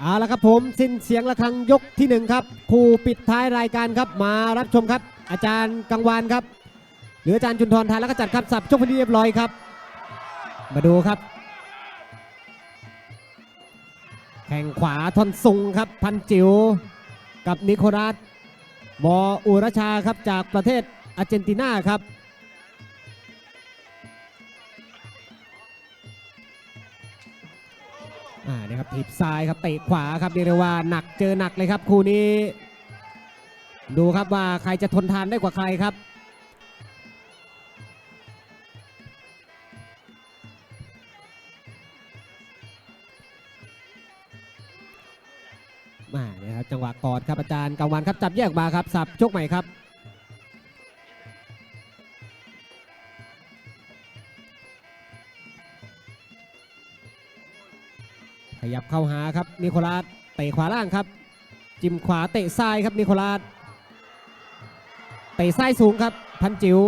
เอาละครับผมสิ้นเสียงระฆังยกที่หนึ่งครับคู่ปิดท้ายรายการครับมารับชมครับ อาจารย์กังวานครับหรืออาจารย์จุนทรทานแล้วก็จัดครับสับชกพอดีเรียบร้อยครับ มาดูครับ แข่งขวาทอนซุงครับพันจิ๋วกับนิโคลัสบออุรชาครับจากประเทศอาร์เจนตินาครับ อ่านี่ครับถีบซ้ายครับเตะขวาครับเรียกได้ว่าหนักเจอหนักเลยครับคู่นี้ ดูครับว่าใครจะทนทานได้กว่าใครครับมาเนี่ยครับจังหวะกอดครับอาจารย์กังวันครับจับแยกมาครับสับชกใหม่ครับ ยับเข้าหาครับนิโคลัสเตะขวาล่างครับ จิ้มขวาเตะซ้ายครับนิโคลัสเตะซ้ายสูงครับ พันจิ๋ว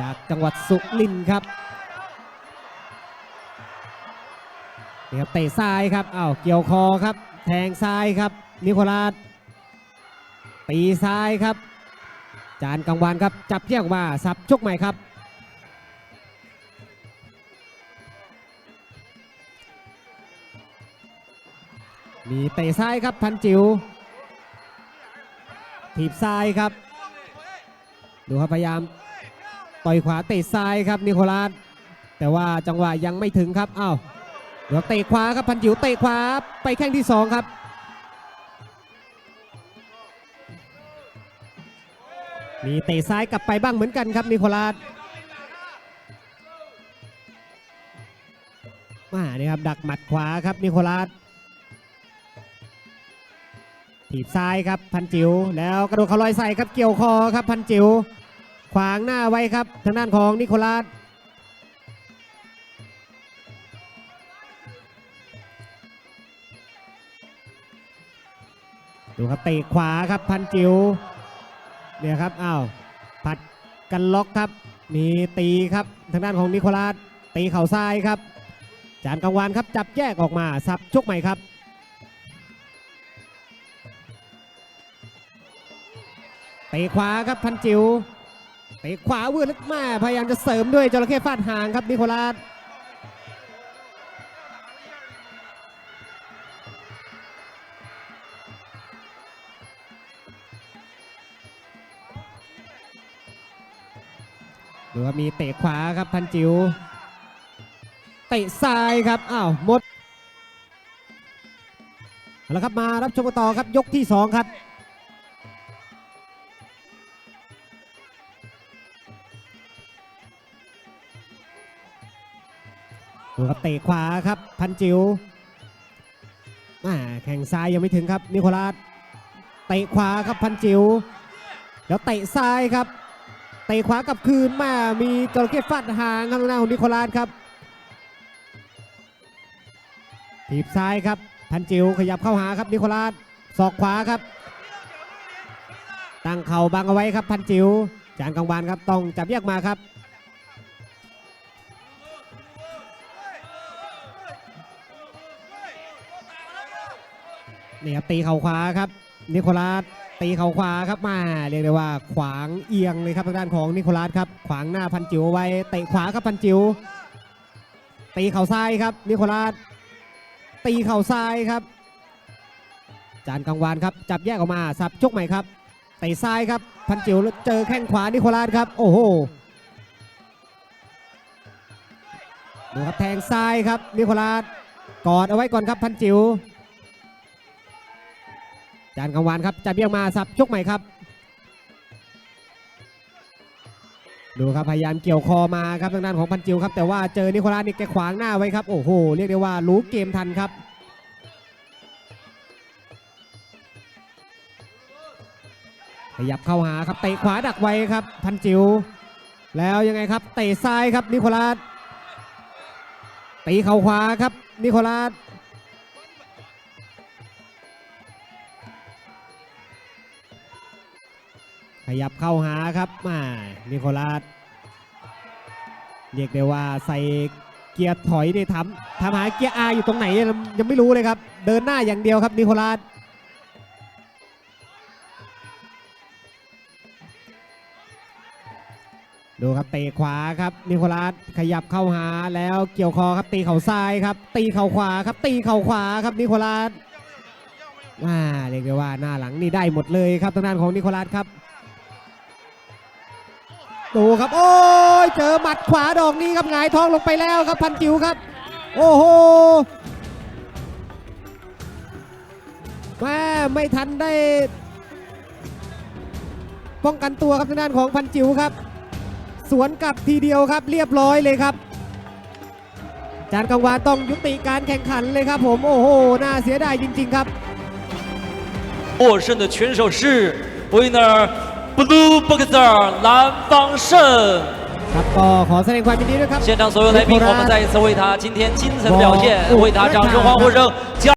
จากจังหวัดสุรินทร์ครับนี่ครับเตะซ้ายครับอ้าวเกี่ยวคอครับ แทงซ้ายครับ นิโคลัสตีซ้ายครับ จานกังวานครับ จับเที่ยงมาสับชกใหม่ครับ มีเตะซ้ายครับพันจิว๋วถีบซ้ายครับ ดูครับพยายามต่อยขวาเตะซ้ายครับนิโคลัสแต่ว่าจังหวะยังไม่ถึงครับอ้าวเดี๋ยวเตะขวาครับพันจิ๋วเตะขวาไปแข้งที่สองครับมีเตะซ้ายกลับไปบ้างเหมือนกันครับนิโคลัสมาเนี่ยครับดักหมัดขวาครับนิโคลัส ถีบซ้ายครับพันจิ๋วแล้วกระโดดเขาลอยใส่ครับเกี่ยวคอครับพันจิ๋วขวางหน้าไว้ครับทางด้านของนิโคลัสดูครับเตะขวาครับพันจิ๋วเนี่ยครับอ้าวผัดกันล็อกครับมีตีครับทางด้านของนิโคลัสตีเข่าซ้ายครับ จานกังวานครับจับแยกออกมาสับชกใหม่ครับะขวาครับพันจิวเตะขวาวืดลึกมากพยายามจะเสริมด้วยจระเข้ฟาดหางครับนิโคลัสดูว่ามีเตะขวาครับพันจิวเตะซ้ายครับอ้าวหมดเอาละครับมารับชมกันต่อครับยกที่สองครับ ดูครับเตะขวาครับพันจิวมาแข่งซ้ายยังไม่ถึงครับนิโคลัสเตะขวาครับพันจิวแล้วเตะซ้ายครับเตะขวากลับคืนมามีจระเข้ฟาดหางข้างหน้าของนิโคลัสครับถีบซ้ายครับพันจิวขยับเข้าหาครับนิโคลัสศอกขวาครับ ตั้งเข่าบังเอาไว้ครับพันจิวจานกลางวานครับต้องจับแยกมาครับ นี่ครับตีเข่าขวาครับ นิโคลัสตีเข่าขวาครับมาเรียกได้ว่าขวางเอียงเลยครับทางด้านของนิโคลัสครับขวางหน้าพันจิ๋วเอาไว้เตะขวาครับพันจิ๋วตีเข่าซ้ายครับนิโคลัสตีเข่าซ้ายครับ จานกังวานครับจับแยกออกมาสับชกใหม่ครับเตะซ้ายครับพันจิ๋วแล้วเจอแข้งขวานิโคลัสครับโอ้โหดูครับแทงซ้ายครับนิโคลัสกอดเอาไว้ก่อนครับพันจิ๋ว จานกังวานครับจับเบี้ยงมาสับชกใหม่ครับ ดูครับพยายามเกี่ยวคอมาครับทางด้านของพันจิวครับ แต่ว่าเจอนิโคลัสนี่แกขวางหน้าไว้ครับโอ้โหเรียกได้ว่ารู้เกมทันครับขยับเข้าหาครับเตะขวาดักไว้ครับ พันจิวแล้วยังไงครับเตะซ้ายครับนิโคลัสตีเข่าขวาครับนิโคลัส ขยับเข้าหาครับมานิโคลัสเรียกได้ว่าใส่เกียร์ถอยนี่ทำทำหาเกียร์อาอยู่ตรงไหนยังไม่รู้เลยครับ เดินหน้าอย่างเดียวครับนิโคลัสดูครับเตะขวาครับนิโคลัสขยับเข้าหาแล้วเกี่ยวคอครับตีเข่าซ้ายครับ ตีเข่าขวาครับ ตีเข่าขวาครับนิโคลัสว่าเรียกได้ว่าหน้าหลังนี่ได้หมดเลยครับทางด้านของนิโคลัสครับ ดูครับ โอ้ยเจอหมัดขวาดอกนี้ครับหงายท้องลงไปแล้วครับพันจิ๋วครับ โอ้โหแม่ไม่ทันได้ ป้องกันตัวครับทางด้านของพันจิ๋วครับ สวนกลับทีเดียวครับ เรียบร้อยเลยครับ จานกังวานต้องยุติการแข่งขันเลยครับผมโอ้โหน่าเสียดายจริง ๆ ครับ 获胜的拳手是 winner Blue Boxer 蓝方胜。现场所有来宾，我们再一次为他今天精彩的表现，为他掌声欢呼声。